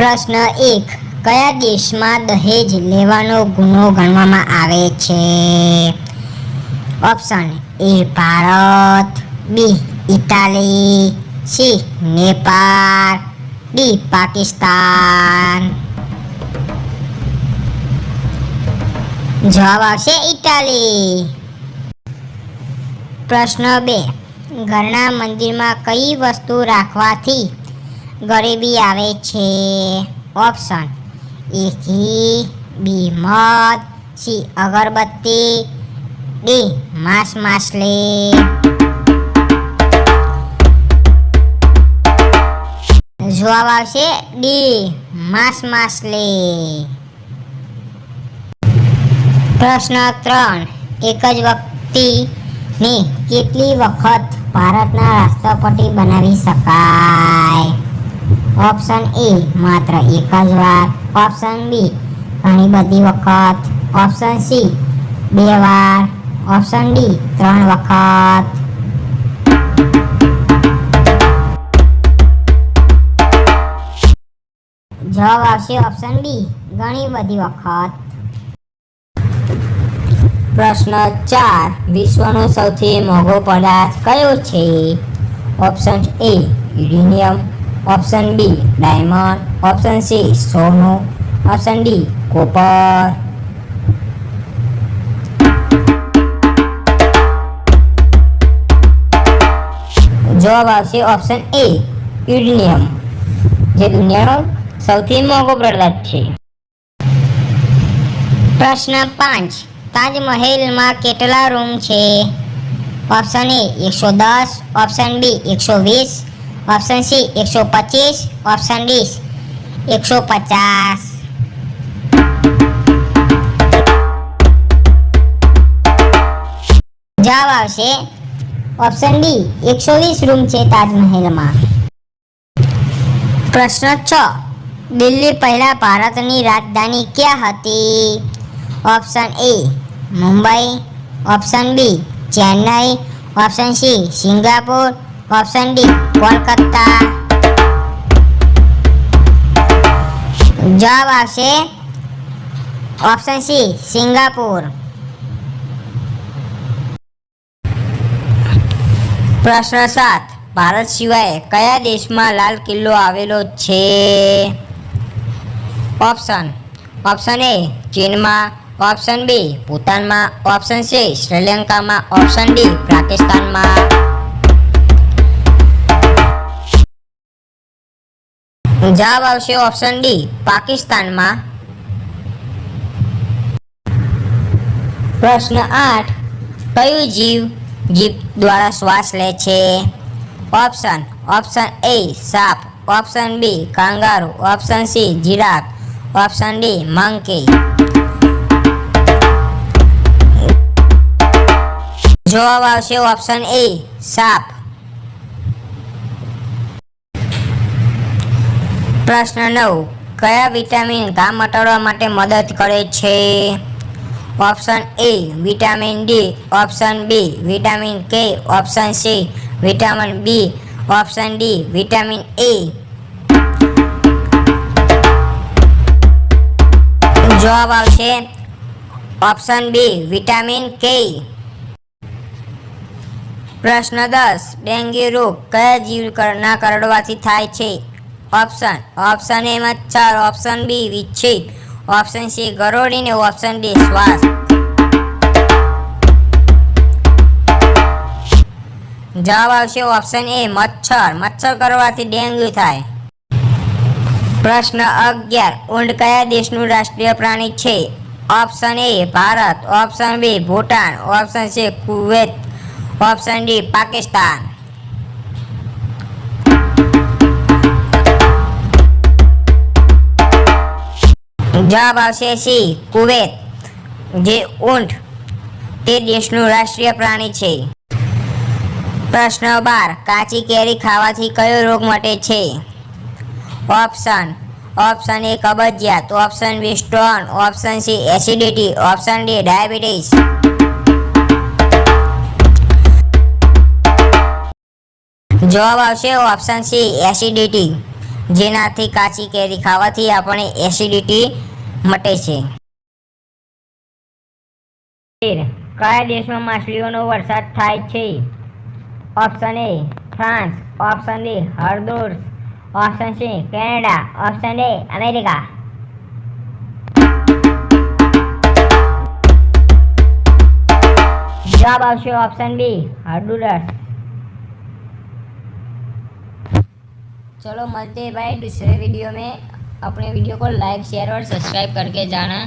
પ્રશ્ન એક, કયા દેશમાં દહેજ લેવાનો ગુનો ગણવામાં આવે છે? Option A Bharat. B Italy. C Nepal. D Pakistan. જવાબ આવશે ઇટાલી. પ્રશ્ન બે, ઘરના મંદિરમાં કઈ વસ્તુ રાખવાથી ગરીબી આવે છે. ઓપ્શન એ ઘી બી મધ સી અગરબત્તી ડી માંસ માછલી. જવાબ આવશે ડી માંસ માછલી. પ્રશ્ન ત્રણ, એક જ વ્યક્તિને કેટલી વખત ભારતના રાષ્ટ્રપતિ બનાવી શકાય? ઓપ્શન એ માત્ર એક જ વાર. ઓપ્શન બી ઘણી બધી વખત. ઓપ્શન સી બે વાર. ઓપ્શન ડી ત્રણ વખત. જવાબ આવશે ઓપ્શન બી ઘણી બધી વખત. પ્રશ્ન ચાર, વિશ્વનો સૌથી મોંઘો પદાર્થ કયો છે? Option A uranium. Option B diamond option C સોનું ઓપ્શન ડી કોપર જવાબ આવશે ઓપ્શન એ યુરેનિયમ જે દુનિયાનો સૌથી મોંઘો પદાર્થ છે. પ્રશ્ન પાંચ, તાજમહેલમાં કેટલા રૂમ છે? ઓપ્શન એ એકસો દસ. ઓપ્શન બી એકસો વીસ. ઓપ્શન સી એકસો પચીસ. ઓપ્શન ડી એકસો પચાસ. જવાબ આવશે ઓપ્શન ડી એકસો વીસ રૂમ છે તાજમહેલમાં. પ્રશ્ન છ, દિલ્હી પહેલા ભારતની રાજધાની ક્યાં હતી? Option A Mumbai. Option B Chennai. Option C Singapore. Option D Kolkata જવાબ આવશે ઓપ્શન સી સિંગાપુર પ્રશ્ન સાત, ભારત સિવાય કયા દેશમાં લાલ કિલ્લો આવેલો છે? ઓપ્શન ઓપ્શન એ ચીનમાં. ઓપ્શન બી ભૂતાનમાં. ઓપ્શન સી શ્રીલંકામાં. ઓપ્શન ડી પાકિસ્તાનમાં. જવાબ આવશે ઓપ્શન ડી પાકિસ્તાનમાં. પ્રશ્ન આઠ, કયું જીવ જીભ દ્વારા શ્વાસ લે છે? ઓપ્શન ઓપ્શન એ સાપ. Option B kangaroo. Option C giraffe. Option D monkey જવાબ આવશે ઓપ્શન એ સાપ. પ્રશ્ન નવ. કયા વિટામિન ઘામ મટાડવા માટે મદદ કરે છે? Option A vitamin D, option B vitamin K, option C vitamin B, option D vitamin A. જવાબ આવશે ઓપ્શન બી વિટામિન કે. પ્રશ્ન દસ. ડેન્ગ્યુ રોગ કયા જીવના કરડવાથી થાય છે? ઓપ્શન ઓપ્શન એ મચ્છર ઓપ્શન બી વિચ્છેદ. ઓપ્શન સી ગરોળી ને ઓપ્શન ડી શ્વાસ. જવાબ આવશે ઓપ્શન એ મચ્છર. મચ્છર કરવાથી ડેન્ગ્યુ થાય. પ્રશ્ન અગિયાર. ઊંટ કયા દેશનું રાષ્ટ્રીય પ્રાણી છે? Option A Bharat. Option B Bhutan. Option C Kuwait. Option D Pakistan. જવાબ આવશે સી કુવેત, જે ઊંટ તે દેશનું રાષ્ટ્રીય પ્રાણી છે. પ્રશ્ન બાર, કાચી કેરી ખાવાથી કયો રોગ મટે છે? ઓપ્શન ઓપ્શન એ કબજિયાત, option B stone option C acidity, option D diabetes. જવાબ આવશે ઓપ્શન સી એસિડિટી. જેનાથી કાચી કેરી ખાવાથી આપણે એસિડિટી મટે છે. કયા દેશમાં માછલીઓનો વરસાદ થાય છે? Option A France option B હરદોર option C Canada. Option A America. જવાબ આવશે ઓપ્શન બી હરડુરસ चलो मिलते हैं भाई दूसरे वीडियो में अपने वीडियो को लाइक शेयर और सब्सक्राइब करके जाना